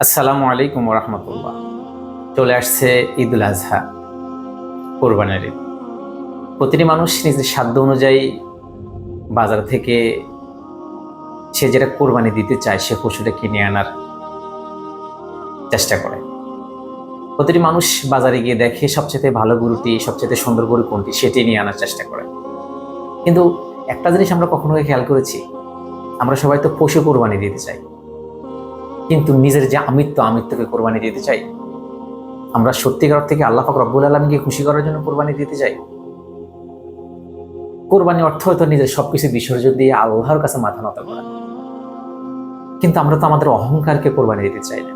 আসসালামু আলাইকুম রহমতুল্লাহ চলে আসছে ঈদুল আজহা, কোরবানের ঈদ। প্রতিটি মানুষ নিজের সাধ্য অনুযায়ী বাজার থেকে সে যেটা কোরবানি দিতে চায়, সে পশুটা কিনে আনার চেষ্টা করে। প্রতিটি মানুষ বাজারে গিয়ে দেখে সবচেয়ে ভালো গরুটি সবচেয়ে সুন্দর গরু কোনটি, সেটি নিয়ে আনার চেষ্টা করে। কিন্তু একটা জিনিস আমরা কখনো খেয়াল করেছি, আমরা সবাই তো পশু কোরবানি দিতে চাই। কিন্তু নিজের যে আমিত্ব, আমিত্বকে কোরবানি দিতে চাই, আমরা সত্যিকার থেকে আল্লাহ পাক রব্বুল আলমীকে খুশি করার জন্য কোরবানি দিতে চাই? কোরবানি অর্থ হয়তো নিজের সবকিছু বিসর্জন দিয়ে আল্লাহর কাছে মাথা নত করা। কিন্তু আমরা তো আমাদের অহংকারকে কোরবানি দিতে চাই না।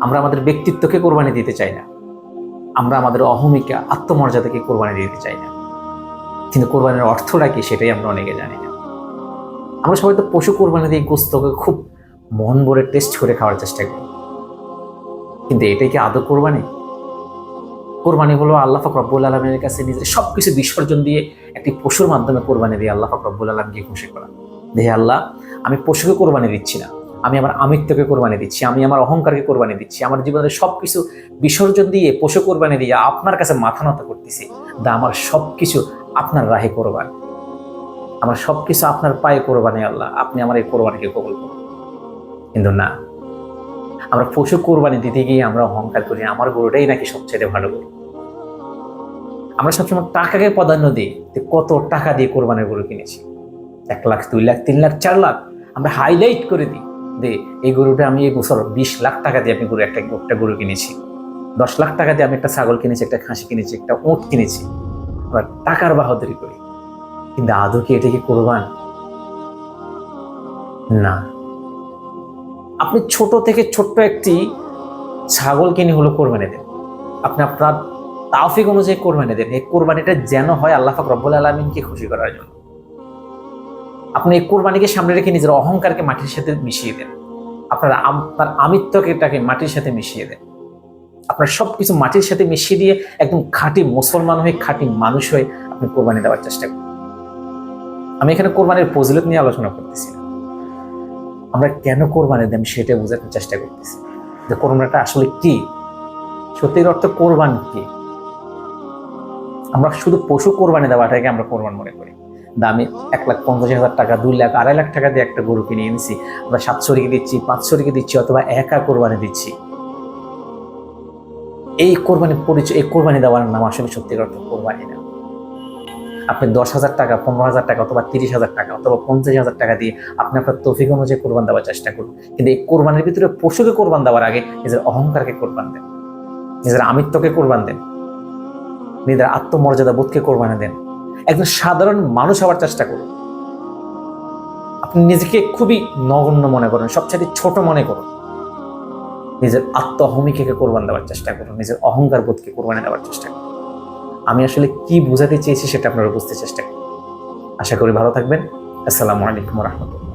আমরা আমাদের ব্যক্তিত্বকে কোরবানি দিতে চাই না। আমরা আমাদের অহমিকা, আত্মমর্যাদাকে কোরবানি দিতে চাই না। কিন্তু কোরবানির অর্থটা কি সেটাই আমরা অনেকে জানি না। আমরা সবাই তো পশু কোরবানি দিয়ে গোস্তকে খুব মন ভরে টেস্ট করে খাওয়ার চেষ্টা করি। কিন্তু এটাই কি আদৌ কোরবানি? কোরবানি হলো আল্লাহ ফাক রব্বুল আলমের কাছে নিজের সবকিছু বিসর্জন দিয়ে একটি পশুর মাধ্যমে কোরবানি দিয়ে আল্লাহ ফাক আলমকে খুশি করা। দেহে আল্লাহ, আমি পশুকে কোরবানি দিচ্ছি না। আমি আমার আমিত্বকে কোরবানি দিচ্ছি। আমি আমার অহংকারকে কোরবানি দিচ্ছি। আমার জীবনের সবকিছু বিসর্জন দিয়ে পশু কোরবানি দিয়ে আপনার কাছে মাথা নত করতেছি। দা আমার সবকিছু আপনার রাহে কোরবান। আমার সবকিছু আপনার পায়ে কোরবানি আল্লাহ। আপনি আমার এই কোরবানিকে কবল করুন। কিন্তু না। আমরা পশু কোরবানি দিতে গিয়ে আমরা অহংকার করি, আমার গরুটাই নাকি সবচেয়ে ভালো গরু। আমরা সবসময় টাকাকে প্রাধান্য দিই কত টাকা দিয়ে কোরবানির গরু কিনেছি। এক লাখ, দুই লাখ, তিন লাখ, চার লাখ আমরা হাইলাইট করে দিই যে এই গরুটা আমি এই বছর বিশ লাখ টাকা দিয়ে আমি গরু একটা একটা গরু কিনেছি। দশ লাখ টাকা দিয়ে আমি একটা ছাগল কিনেছি, একটা খাসি কিনেছি, একটা উঁট কিনেছি। আমরা টাকার বাহাদুরি করি। কিন্তু আদৌ কি এটা কি কোরবান? না। আপনি ছোট থেকে ছোট্ট একটি ছাগল কিনে হলো কোরবানি দেন। আপনি আপনার তাওফিক অনুযায়ী কোরবানি দেন। এই কোরবানিটা যেন হয় আল্লাহ ফাক রব্বুল আলমিনকে খুশি করার জন্য। আপনি এই কোরবানিকে সামনে রেখে নিজের অহংকারকে মাটির সাথে মিশিয়ে দেন। আপনার আপনার আমিত্বকে এটাকে মাটির সাথে মিশিয়ে দেন। আপনার সবকিছু মাটির সাথে মিশিয়ে দিয়ে একদম খাঁটি মুসলমান হয়ে, খাঁটি মানুষ হয়ে আপনি কোরবানি দেওয়ার চেষ্টা করুন। আমি এখানে কোরবানির ফজিলত নিয়ে আলোচনা করতেছি না। আমরা কেন কোরবানি দেন সেটা বোঝার চেষ্টা করতেছি। যে কোরবানিটা আসলে কি? সত্যির অর্থে কোরবান কি? আমরা শুধু পশু কোরবানি দেওয়াটাকে আমরা কোরবান মনে করি। দামি এক লাখ পঞ্চাশ হাজার টাকা, দুই লাখ, আড়াই লাখ টাকা দিয়ে একটা গরু কিনে এনেছি। আমরা সাতশো রেখে দিচ্ছি পাঁচশো রেখে দিচ্ছি অথবা একা কোরবানি দিচ্ছি। এই কোরবানি পরিচয়, এই কোরবানি দেওয়ার নাম আসলে সত্যির অর্থে কোরবানি না। আপনি দশ হাজার টাকা, পনেরো হাজার টাকা অথবা তিরিশ হাজার টাকা অথবা পঞ্চাশ হাজার টাকা দিয়ে আপনি আপনার তফিক অনুযায়ী কোরবান দেওয়ার চেষ্টা করুন। কিন্তু এই কোরবানির ভিতরে পশুকে কোরবান দেওয়ার আগে নিজের অহংকারকে কোরবান দেন। নিজের আমিত্বকে কোরবান দেন। নিজের আত্মমর্যাদা বোধকে কোরবানি দেন। একজন সাধারণ মানুষ হওয়ার চেষ্টা করুন। আপনি নিজেকে খুবই নগণ্য মনে করেন সবচেয়ে ছোট মনে করুন। নিজের আত্ম অহমিকে কোরবান দেওয়ার চেষ্টা করুন, নিজের অহংকার বোধকে কোরবানি দেওয়ার চেষ্টা করুন। আমি আসলে কি বোঝাতে চেয়েছি সেটা আপনারা বুঝতে চেষ্টা করি আশা করি ভালো থাকবেন। আসসালামু আলাইকুম রহমতুল্লাহ।